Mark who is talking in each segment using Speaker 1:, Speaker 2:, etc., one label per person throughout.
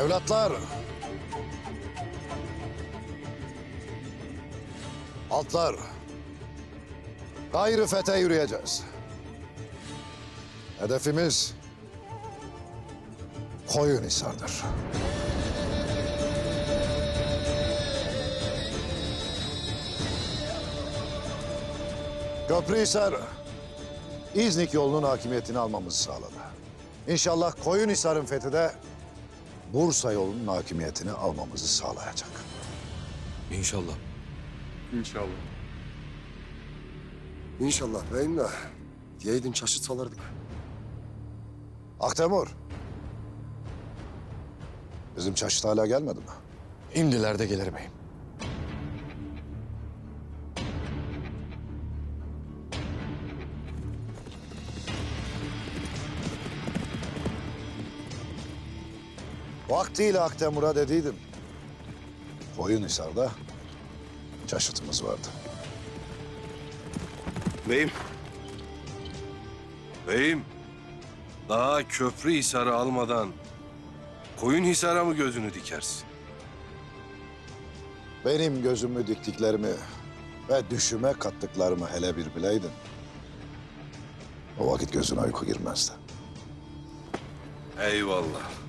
Speaker 1: Evlatlar. Altlar. Gayrı fete yürüyeceğiz. Hedefimiz Koyunhisar'dır. Köprühisar, İznik yolunun hakimiyetini almamızı sağladı. İnşallah Koyunhisar'ın fethi de Bursa yolunun hakimiyetini almamızı sağlayacak.
Speaker 2: İnşallah.
Speaker 3: İnşallah.
Speaker 4: İnşallah beyim de diyeydin çaşı salardık.
Speaker 1: Aktemur. Bizim çaşıt hala gelmedi mi?
Speaker 2: İmdilerde gelir beyim.
Speaker 1: Vaktiyle Aktemur'a dediydim. Koyunhisar'da çaşıtımız vardı.
Speaker 5: Beyim. Beyim. Daha köprü hisarı almadan koyun hisara mı gözünü dikersin?
Speaker 1: Benim gözümü diktiklerimi ve düşüme kattıklarımı hele bir bileydin. O vakit gözüne uyku girmezdi.
Speaker 5: Eyvallah.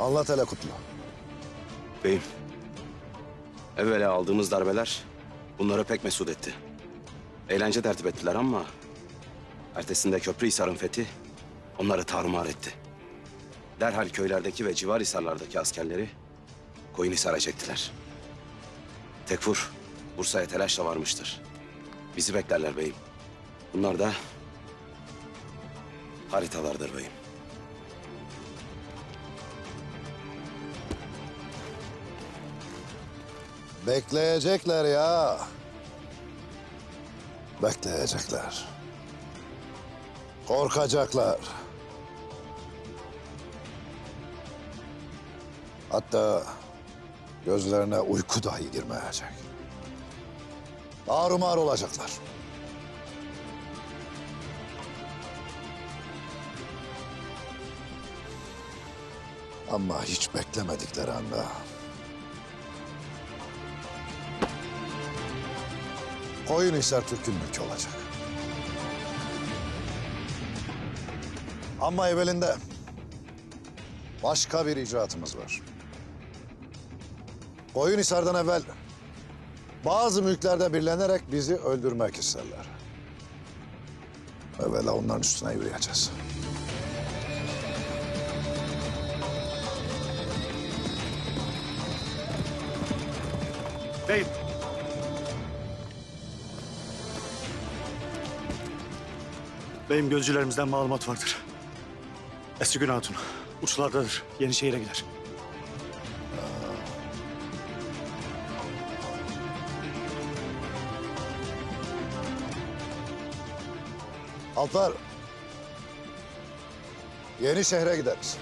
Speaker 1: Anlat hele Kutlu.
Speaker 6: Beyim, evvela aldığımız darbeler bunları pek mesut etti. Eğlence tertip ettiler ama ertesinde Köprühisar'ın fethi onları tarumar etti. Derhal köylerdeki ve civar hisarlardaki askerleri Koyunhisar'a çektiler. Tekfur Bursa'ya telaşla varmıştır. Bizi beklerler beyim. Bunlar da haritalardır beyim.
Speaker 1: Bekleyecekler ya. Bekleyecekler. Korkacaklar. Hatta gözlerine uyku dahi girmeyecek. Ağrımar olacaklar. Ama hiç beklemedikleri anda Koyunhisar Türk'ün mülkü olacak. Ama evvelinde başka bir icraatımız var. Koyunhisar'dan evvel bazı mülklerde birlenerek bizi öldürmek isterler. Evvela onların üstüne yürüyeceğiz.
Speaker 7: Beyim. Beyim gözcülerimizden malumat vardır. Eski Hatun uçlardadır. Yenişehir'e gider.
Speaker 1: Alplar, yeni şehre gideriz.